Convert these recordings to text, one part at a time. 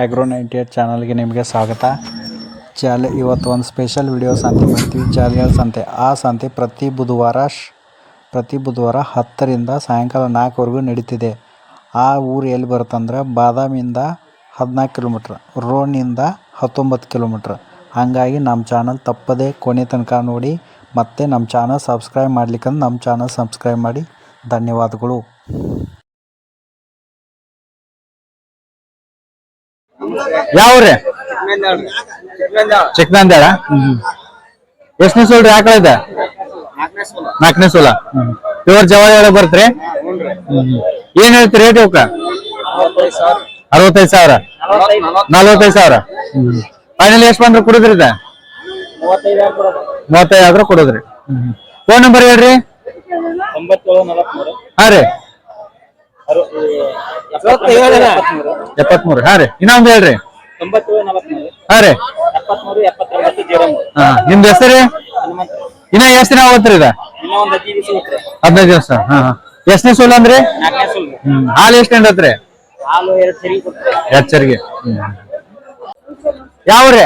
Agro ninety eight ಚಾನಲ್ಗೆ ನಿಮಗೆ ಸ್ವಾಗತ. ಚಾಲೆ ಇವತ್ತು ಒಂದು ಸ್ಪೆಷಲ್ ವಿಡಿಯೋ ಸಂತೆ ಮಾಡ್ತೀವಿ. ಜಾಲಿಯಲ್ ಸಂತೆ ಆ ಸಂತೆ ಪ್ರತಿ ಬುಧವಾರ ಪ್ರತಿ ಬುಧವಾರ ಹತ್ತರಿಂದ ಸಾಯಂಕಾಲ ನಾಲ್ಕುವರೆಗೂ ನಡೀತಿದೆ. ಆ ಊರು ಎಲ್ಲಿ ಬರುತ್ತಂದ್ರೆ ಬಾದಾಮಿಯಿಂದ ಹದಿನಾಲ್ಕು ಕಿಲೋಮೀಟ್ರ್ ರೋಡ್ನಿಂದ ಹತ್ತೊಂಬತ್ತು ಕಿಲೋಮೀಟ್ರ್ ಹಾಗಾಗಿ ನಮ್ಮ ಚಾನಲ್ ತಪ್ಪದೇ ಕೊನೆ ತನಕ ನೋಡಿ, ಮತ್ತು ನಮ್ಮ ಚಾನಲ್ ಸಬ್ಸ್ಕ್ರೈಬ್ ಮಾಡ್ಲಿಕ್ಕಂದ್ರೆ ನಮ್ಮ ಚಾನಲ್ ಸಬ್ಸ್ಕ್ರೈಬ್ ಮಾಡಿ. ಧನ್ಯವಾದಗಳು. ಯಾವ್ರಿ? ಚಿಕ್ಕನಂದೇಳ ಎಷ್ಟನೇ ಸೋಲ್ರಿ ಆಕಳ ಇದೆ ನಾಲ್ಕನೇ ಸೋಲ. ಪ್ಯೂರ್ ಜವಾರಿ ಬರ್ತ್ರಿ? ಏನ್ ಹೇಳ್ತೀರಿ ರೇಟ್ ಇವಕ್ಕ ಅರವತ್ತೈದು ಸಾವಿರ. ನಲ್ವತ್ತೈದು ಸಾವಿರ. ಫೈನಲ್ ಎಷ್ಟು ಬಂದ್ರೆ ಕುಡಿದ್ರಿ ಇದ? ಮೂವತ್ತೈದು ಆದ್ರೆ ಕೊಡುದ್ರಿ. ಫೋನ್ ನಂಬರ್ ಹೇಳ್ರಿ? ಹಾ ರೀ. ಎಪ್ಪತ್ಮೂರು. ಹಾ ರೀ. ಇನ್ನೊಂದು ಹೇಳ್ರಿ. ಹಾ ರೀ. ಹಾ ನಿಮ್ದು ಹೆಸರು ಇನ್ನ ಎಷ್ಟು ದಿನ ಹೋಗ್ತೀರಿ ಇದ? ಹದಿನೈದು ದಿವಸ ಹಾ ಹಾ. ಎಷ್ಟನೇ ಸೋಲ್ ಅಂದ್ರಿ? ಹ್ಮ್. ಹಾಲು ಎಷ್ಟು ಹೆಂಡತ್ರಿ ಹಾಲು ಎರಡು ಸರಿ ಕೊಡ್ತಾರೆ ಎಚ್ಚರಿಗೆ ಯಾವ್ರಿ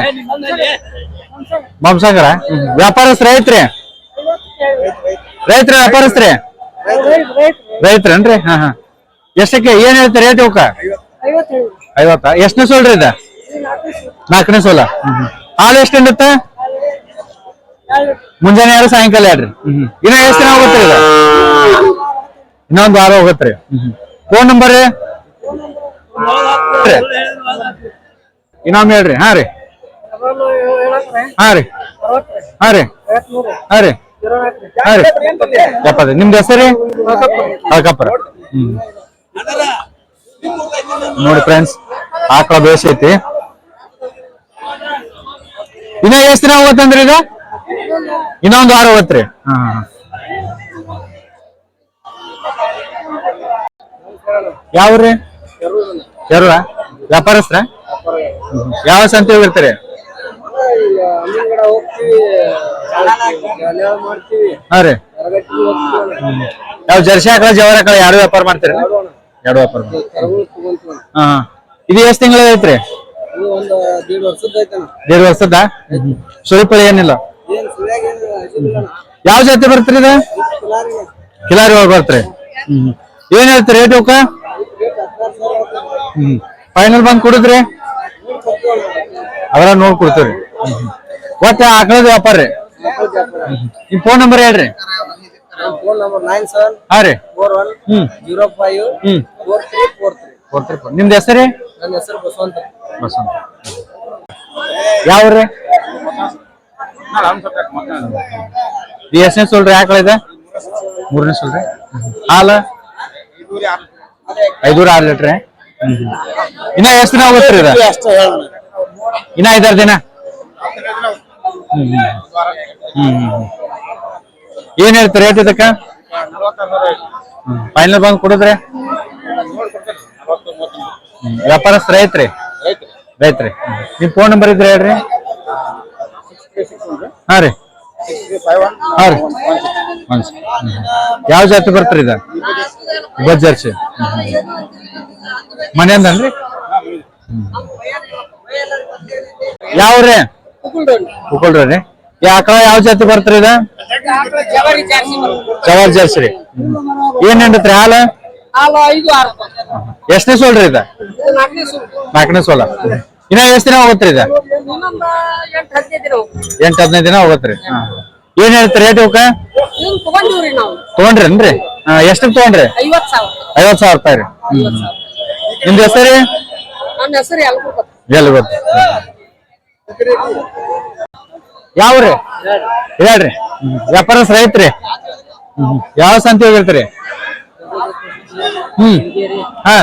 ಮಾಂಸಾಗರ ವ್ಯಾಪಾರಸ್ತ್ರ ಐತ್ರಿ ರೈತರ? ವ್ಯಾಪಾರಸ್ತ್ರಿ? ರೈತರೇನ್ರಿ? ಹಾ ಹಾ. ಎಷ್ಟಕ್ಕೆ ಏನ್ ಹೇಳ್ತೀರಿ ರೇಟ್ ಇವಕ್ಕ? ಐವತ್ತ? ಎಷ್ಟನೇ ಸೋಲ್ರಿ ಇದ? ನಾಲ್ಕನೇ ಸೋಲ. ಹಾಲು ಎಷ್ಟು ಹಿಂಡುತ್ತೆ ಮುಂಜಾನೆ ಯಾರು ಸಾಯಂಕಾಲ ಎರಡ್ರಿ ಇನ್ನ ಎಷ್ಟು ದಿನ ಹೋಗುತ್ತೆ ಇದು ಇನ್ನೊಂದು ವಾರ ಹೋಗತ್ರಿ ಫೋನ್ ನಂಬರ್? ರೀ ಇನ್ನೊಮ್ಮೆ ಹೇಳ್ರಿ. ಹಾ ರೀ. ಹಾ ರೀ. ಹಾ ರೀ. ಹಾ ರೀ. ಹಾ ರೀ. ಎಪ್ಪತ್ತು ನಿಮ್ದು ಹೆಸರು ರೀ? ಹ್ಮ್. ನೋಡಿ ಫ್ರೆಂಡ್ಸ್ ಆಕಳ ಬೇಸ್ ಐತಿ. ಇನ್ನ ಎಷ್ಟ್ ದಿನ ಹೋಗತ್ತಂದ್ರಿ ಈಗ ಇನ್ನೊಂದು ವಾರ ಹೋಗತ್ರಿ ಯಾವ್ರಿ ಯಾರ ವ್ಯಾಪಾರಸ್ತ್ರ ಯಾವ ಸಂತೆ ಹೋಗಿರ್ತಾರೆ ಹಾ ರೀ. ಯಾವ ಜರ್ಸಿ ಹಾಕಳ ಜವರ ಹಾಕಳ ಯಾರು ವ್ಯಾಪಾರ ಮಾಡ್ತೀರಿ? ಎರಡು ವ್ಯಾಪಾರ ಹಾ. ಇದು ಎಷ್ಟ್ ತಿಂಗಳ ಐತ್ರಿ? ದೀಡ್ ವರ್ಷದ ಸ್ವಲ್ಪ ಏನಿಲ್ಲ? ಯಾವ ಜಾತಿ ಬರ್ತೀರಿ ಇದು? ಕಿಲಾರಿ ಒಳಗ್ ಬರ್ತೀರಿ. ಹ್ಮ್ ಏನ್ ಹೇಳ್ತೀರಿ ರೇಟ್ ಇವಕ್ಕ ಹ್ಮ್ ಫೈನಲ್ ಬಂದ್ ಕೊಡುದ್ರಿ? ಅವರ ನೋಡ್ ಕೊಡ್ತೀರಿ ಒಟ್ಟ ಆಕಳದ ವ್ಯಾಪಾರ ರೀ. ನಿಮ್ ಫೋನ್ ನಂಬರ್ ಹೇಳ್ರಿ. ಫೋನ್ ನಂಬರ್ ನೈನ್ ಸೆವೆನ್ ಹಾ ರೀ. ಫೋರ್ ಒನ್ ಹ್ಮ್. ಜೀರೋ ಫೈವ್ ಹ್ಮ್. ಫೋರ್ ತ್ರೀ ಫೋರ್ ತ್ರೀ ಕೊಡ್ತೀರಿ ನಿಮ್ದು ಹೆಸರು ನನ್ನ ಹೆಸರು ಬಸವಂತ. ಈ ಎಷ್ಟನೇ ಸೋಲ್ರಿ ಆಕಳ ಇದೆ? ಮೂರನೇ ಸೊಲ್ರಿ. ಹಾಲ? ಐದೂರ ಆರು ಲೀಟ್ರಿ. ಇನ್ನ ಎಷ್ಟು ದಿನ ಹೋಗ್ತೀರಿ ಇದು? ಇನ್ನ ಐದಾರು ದಿನ? ಹ್ಮ್ ಹ್ಮ್ ಹ್ಮ್. ಏನ್ ಹೇಳ್ತಾರೆ ರೇಟ್ ಇದಕ್ಕ ಫೈನಲ್ ಬಂದು ಕೊಡುದ್ರಿ. ವ್ಯಾಪಾರಸ್ಥ ರೈತ್ರಿ? ರೈತ್ರಿ. ನಿಮ್ ಫೋನ್ ನಂಬರ್ ಇದ್ರೆ ಹೇಳ್ರಿ. ಹಾ ರೀ. ಹಾ ರೀ. ಯಾವ ಜಾತಿ ಬರ್ತೀರಿ ಇದ? ಬಜ್ಜರ್ಸಿ ಮನೆಯಿಂದನ್ರಿ ಯಾವ್ರಿ ಉಕೊಳ್ರಿ ಈ ಆಕಳ ಯಾವ ಜಾತಿ ಬರ್ತೀರಿ ಇದ? ಜವಾರ್ ಜರ್ಸಿ. ರೀ ಏನ್ ಹೆಂಡತ್ರಿ ಹಾಲು? ಎಷ್ಟನೇ ಸೋಲ್ರಿ ಇದ? ನಾಲ್ಕನೇ ಸೋಲ. ಇನ್ನ ಎಷ್ಟ್ ದಿನ ಹೋಗತ್ರಿ ಇದ? ಎಂಟ್ ಹದಿನೈದು ದಿನ ಹೋಗತ್ರಿ. ಏನ್ ಹೇಳ್ತೀರಿ ರೇಟ್ ಇವಕ್ಕ? ತಗೊಂಡ್ರೇನ್ರಿ ಎಷ್ಟಕ್ಕೆ ತಗೊಂಡ್ರಿ? ಐವತ್ ಸಾವಿರ ರೂಪಾಯಿ ರೀ. ನಿಮ್ದು ಹೆಸರಿ ಎಲ್ಲಿ ಗೊತ್ತು ಯಾವ್ರಿ ಹೇಳ್ರಿ. ವ್ಯಾಪಾರಸ್ ರೈತ್ರಿ. ಯಾವ ಸಂತಿ ಹೋಗಿರ್ತೀರಿ? ಹ್ಮ್. ಹಾ.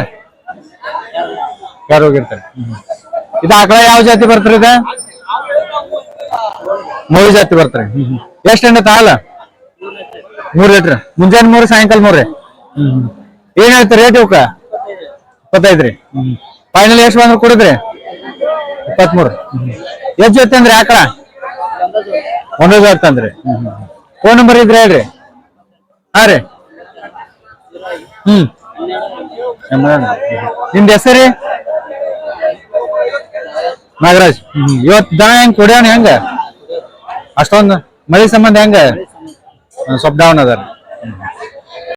ಯಾರು ಹೋಗಿರ್ತಾರೆ? ಇದು ಆಕಳ ಯಾವ ಜಾತಿ ಬರ್ತಾರೆ ಇದ? ಮೂರು ಜಾತಿ ಬರ್ತಾರೆ. ಎಷ್ಟು ಎಣ್ಣೆ ತಾಲ ಮೂರ್ ಲೀಟ್ರ್. ಮುಂಜಾನೆ ಮೂರು, ಸಾಯಂಕಾಲ ಮೂರ್ರಿ ಏನ್ ಹೇಳ್ತಾರೆ ರೇಟ್ ಇವಕ್ಕ? ಇಪ್ಪತ್ತೈದ್ರಿ. ಫೈನಲ್ ಎಷ್ಟು ಬಂದ್ರೆ ಕೊಡಿದ್ರಿ? ಇಪ್ಪತ್ಮೂರು. ಎಷ್ಟು ಜೊತೆ ಅಂದ್ರೆ ಆಕಳ ಒಂದೇ ಜೊತೆ ಅಂದ್ರಿ ಫೋನ್ ನಂಬರ್ ಇದ್ರೆ ಹೇಳ್ರಿ. ಹಾ ರೀ. ಹ್ಮ್. ನಿಮ್ದು ಹೆಸರಿ ನಾಗರಾಜ್. ಇವತ್ ದನ ಹೆಂಗ್ ಕುಡಿಯೋಣ ಹೆಂಗ? ಅಷ್ಟೊಂದು ಮಳೆ ಸಂಬಂಧ ಹೆಂಗ? ಹ್ಮ್, ಸ್ವಲ್ಪ ಡೌನ್ ಅದಾರ